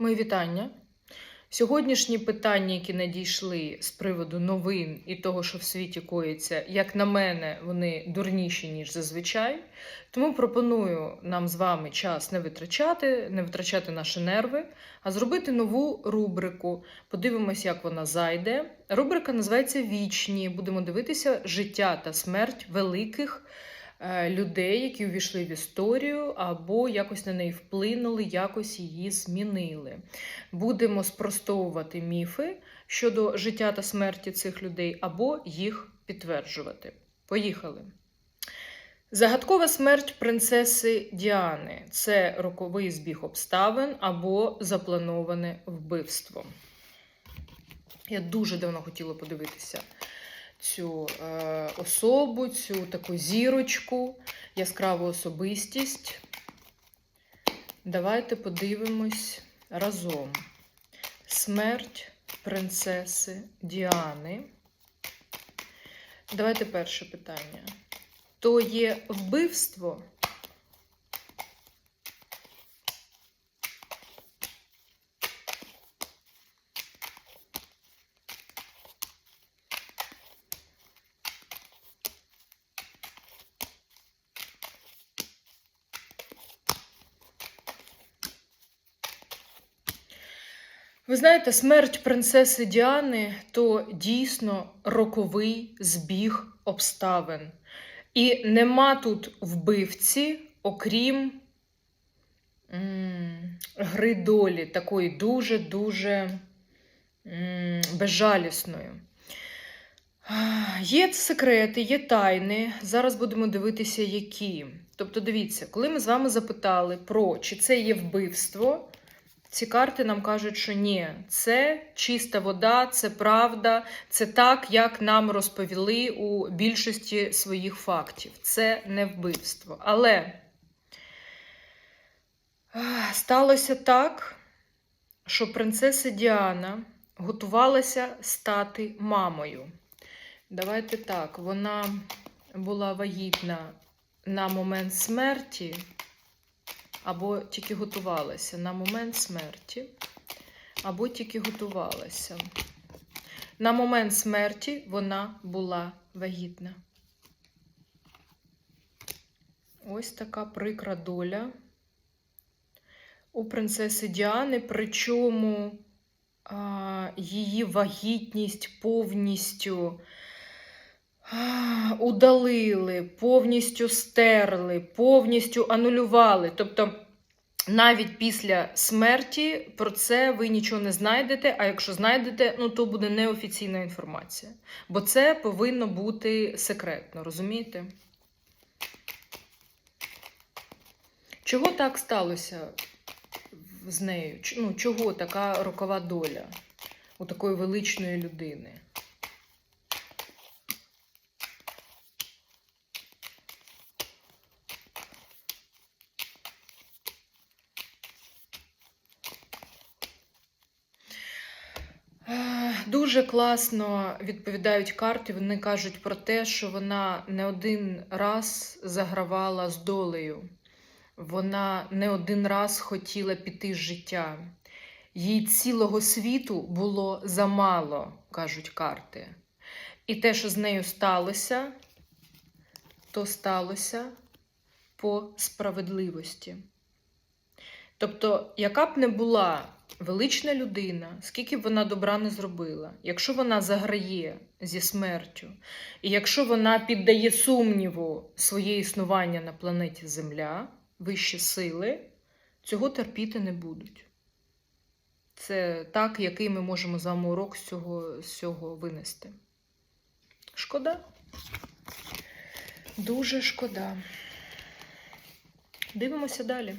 Мої вітання. Сьогоднішні питання, які надійшли з приводу новин і того, що в світі коїться, як на мене, вони дурніші, ніж зазвичай. Тому пропоную нам з вами час не витрачати, не витрачати наші нерви, а зробити нову рубрику. Подивимось, як вона зайде. Рубрика називається Вічні. Будемо дивитися життя та смерть великих людей, які увійшли в історію, або якось на неї вплинули, якось її змінили. Будемо спростовувати міфи щодо життя та смерті цих людей, або їх підтверджувати. Поїхали. Загадкова смерть принцеси Діани це роковий збіг обставин або заплановане вбивство. Я дуже давно хотіла подивитися цю е, особу, цю таку зірочку, яскраву особистість. Давайте подивимось разом. Смерть принцеси Діани. Давайте перше питання. То є вбивство? Ви знаєте, смерть принцеси Діани то дійсно роковий збіг обставин. І нема тут вбивці, окрім гри долі, такої дуже-дуже безжалісної. Є секрети, є тайни. Зараз будемо дивитися, які. Тобто, дивіться, коли ми з вами запитали про чи це є вбивство, ці карти нам кажуть, що ні, це чиста вода, це правда, це так, як нам розповіли у більшості своїх фактів. Це не вбивство. Але сталося так, що принцеса Діана готувалася стати мамою. Давайте так, вона була вагітна на момент смерті або тільки готувалася на момент смерті, або тільки готувалася. На момент смерті вона була вагітна. Ось така прикра доля у принцеси Діани, причому а, її вагітність повністю удалили, повністю стерли, повністю анулювали. Тобто, навіть після смерті про це ви нічого не знайдете, а якщо знайдете, ну то буде неофіційна інформація. Бо це повинно бути секретно, розумієте? Чого так сталося з нею? Ну, чого така рокова доля у такої величної людини? Е, Дуже класно відповідають карти. Вони кажуть про те, що вона не один раз загравала з долею. Вона не один раз хотіла піти з життя. Їй цілого світу було замало, кажуть карти. І те, що з нею сталося, то сталося по справедливості. Тобто, яка б не була велична людина, скільки б вона добра не зробила, якщо вона заграє зі смертю, і якщо вона піддає сумніву своє існування на планеті Земля, вищі сили, цього терпіти не будуть. Це так, який ми можемо з урок з цього, з цього винести. Шкода. Дуже шкода. Дивимося далі.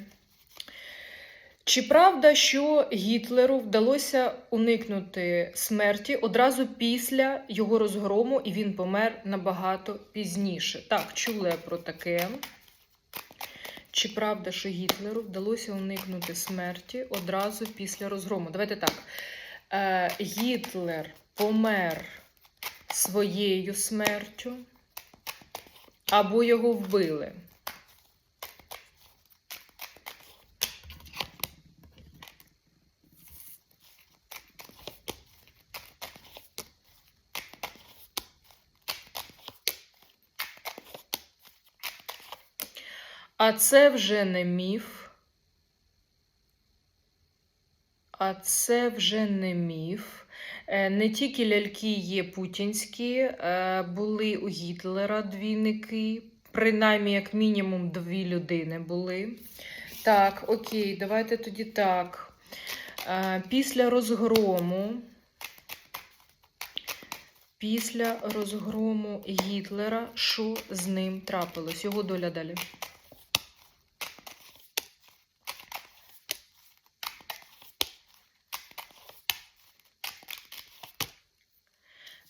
Чи правда, що Гітлеру вдалося уникнути смерті одразу після його розгрому, і він помер набагато пізніше? Так, чула про таке. Чи правда, що Гітлеру вдалося уникнути смерті одразу після розгрому? Давайте так. Е, Гітлер помер своєю смертю, або його вбили. А це вже не міф. А це вже не міф. Е, Не тільки ляльки є путінські, е, були у Гітлера двійники, принаймні, як мінімум, дві людини були. Так, окей, давайте тоді так. Е, Після розгрому. Після розгрому Гітлера, що з ним трапилось? Його доля далі.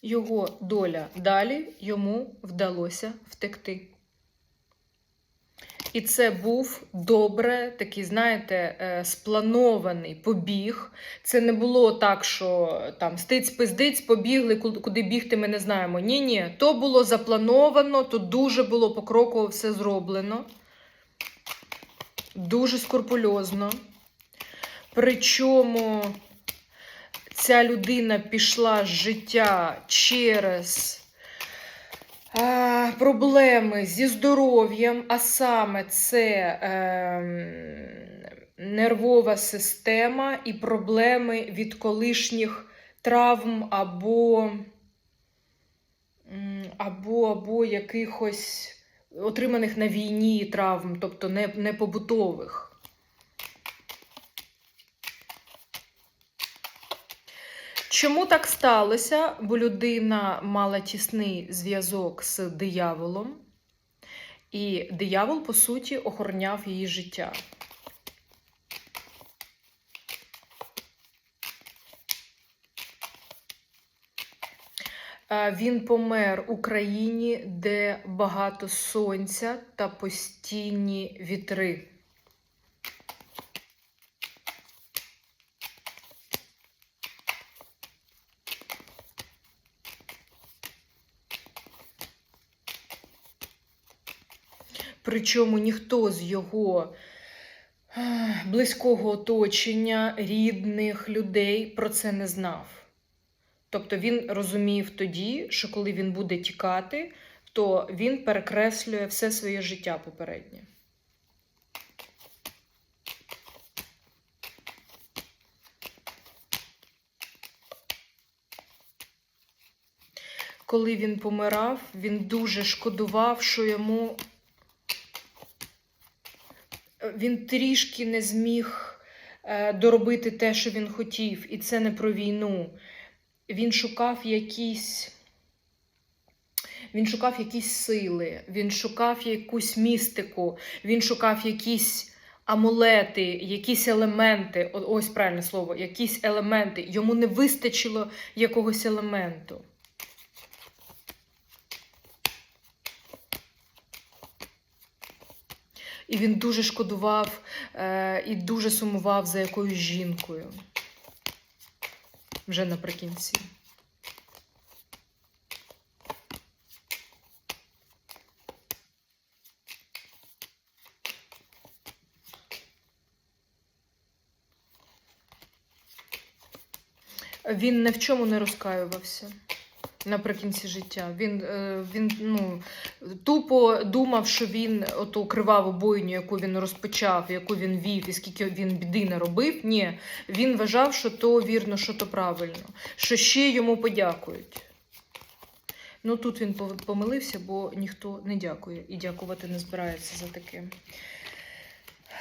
Його доля далі йому вдалося втекти. І це був добре, такий, знаєте, е, спланований побіг. Це не було так, що там стиць-пиздиць, побігли, куди- бігти, ми не знаємо. Ні, ні, то було заплановано, то дуже було покроково все зроблено. Дуже скрупульозно. Причому ця людина пішла з життя через а, проблеми зі здоров'ям, а саме це ем, нервова система і проблеми від колишніх травм або, або, або якихось отриманих на війні травм, тобто не, не побутових. Чому так сталося? Бо людина мала тісний зв'язок з дияволом, і диявол, по суті, охороняв її життя. Е, Він помер у країні, де багато сонця та постійні вітри. Причому ніхто з його близького оточення, рідних людей про це не знав. Тобто він розумів тоді, що коли він буде тікати, то він перекреслює все своє життя попереднє. Коли він помирав, він дуже шкодував, що йому він трішки не зміг е, доробити те, що він хотів, і це не про війну. Він шукав якісь. Він шукав якісь сили, він шукав якусь містику, він шукав якісь амулети, якісь елементи. Ось правильне слово, якісь елементи. Йому не вистачило якогось елементу. І він дуже шкодував е, і дуже сумував за якоюсь жінкою. Вже наприкінці. Він ні в чому не розкаювався наприкінці життя. Він, е, він ну, тупо думав, що він оту криваву бойню, яку він розпочав, яку він вів, і скільки він біди наробив. Ні, він вважав, що то вірно, що то правильно, що ще йому подякують. Ну тут він помилився, бо ніхто не дякує і дякувати не збирається за таке.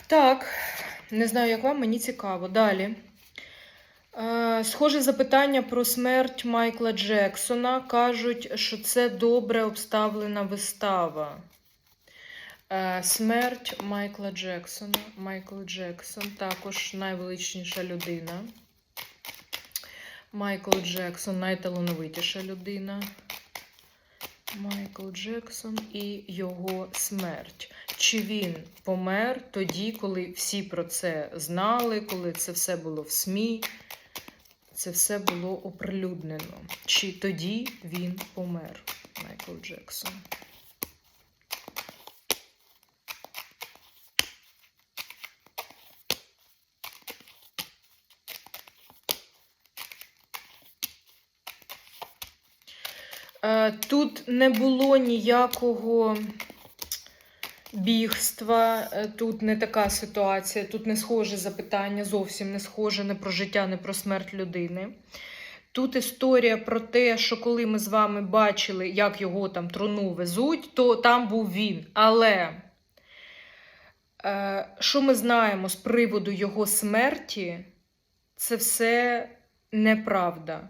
Так, не знаю, як вам, мені цікаво. Далі. Е, Схоже запитання про смерть Майкла Джексона. Кажуть, що це добре обставлена вистава. Е, Смерть Майкла Джексона. Майкл Джексон також найвеличніша людина. Майкл Джексон найталановитіша людина. Майкл Джексон і його смерть. Чи він помер тоді, коли всі про це знали, коли це все було в СМІ? Це все було оприлюднено. Чи тоді він помер, Майкл Джексон? Е, Тут не було ніякого бігства. Е, Тут не така ситуація, тут не схоже запитання, зовсім не схоже не про життя, не про смерть людини. Тут історія про те, що коли ми з вами бачили, як його там труну везуть, то там був він. Але е, що ми знаємо з приводу його смерті, це все неправда.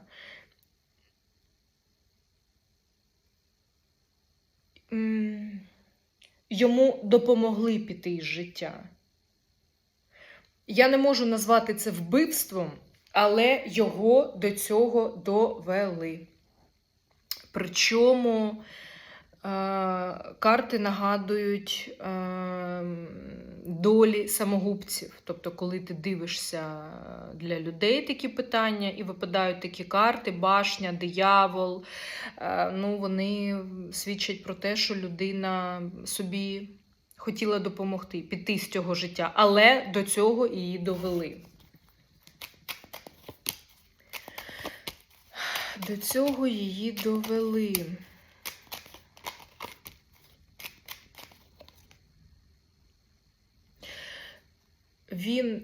Йому допомогли піти із життя. Я не можу назвати це вбивством, але його до цього довели. Причому е, карти нагадують е, долі самогубців. Тобто, коли ти дивишся для людей такі питання і випадають такі карти, башня, диявол, е, ну, вони свідчать про те, що людина собі хотіла допомогти, піти з цього життя, але до цього її довели. До цього її довели. Він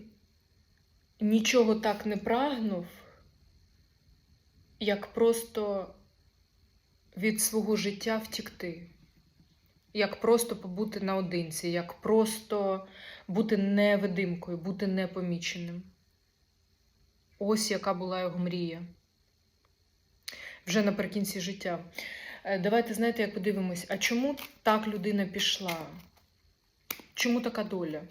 нічого так не прагнув, як просто від свого життя втікти, як просто побути наодинці, як просто бути невидимкою, бути непоміченим. Ось яка була його мрія вже наприкінці життя. Е, Давайте знаєте, як подивимось, а чому так людина пішла? Чому така доля?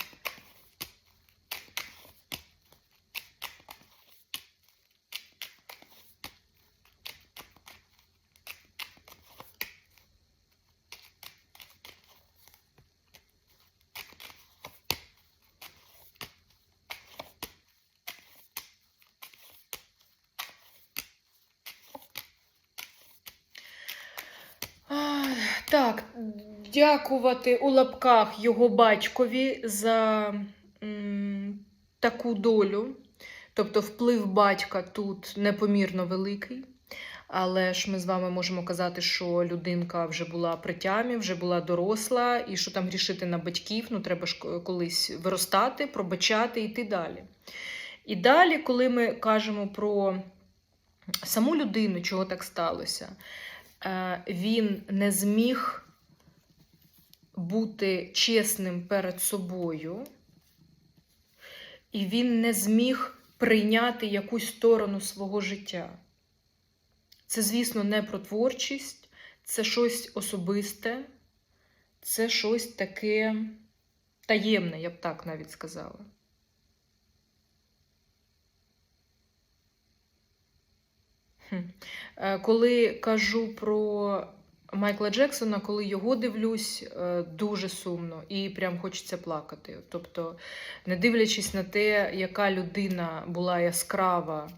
А, Так, дякувати у лапках його батькові за м, таку долю. Тобто вплив батька тут непомірно великий. Але ж ми з вами можемо казати, що людинка вже була при тямі, вже була доросла, і що там грішити на батьків, ну треба ж колись виростати, пробачати і йти далі. І далі, коли ми кажемо про саму людину, чого так сталося, е, він не зміг бути чесним перед собою, і він не зміг прийняти якусь сторону свого життя. Це, звісно, не про творчість, це щось особисте, це щось таке таємне, я б так навіть сказала. Е, Коли кажу про Майкла Джексона, коли його дивлюсь, е, дуже сумно і прям хочеться плакати. Тобто, не дивлячись на те, яка людина була яскрава,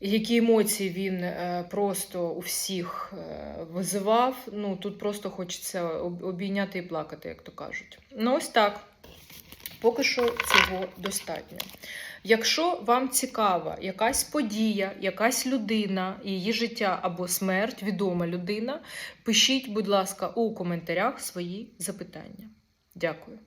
які емоції він е, просто у всіх е, визивав, ну тут просто хочеться обійняти і плакати, як то кажуть. Ну, ось так. Поки що цього достатньо. Якщо вам цікава якась подія, якась людина, її життя або смерть, відома людина, пишіть, будь ласка, у коментарях свої запитання. Дякую.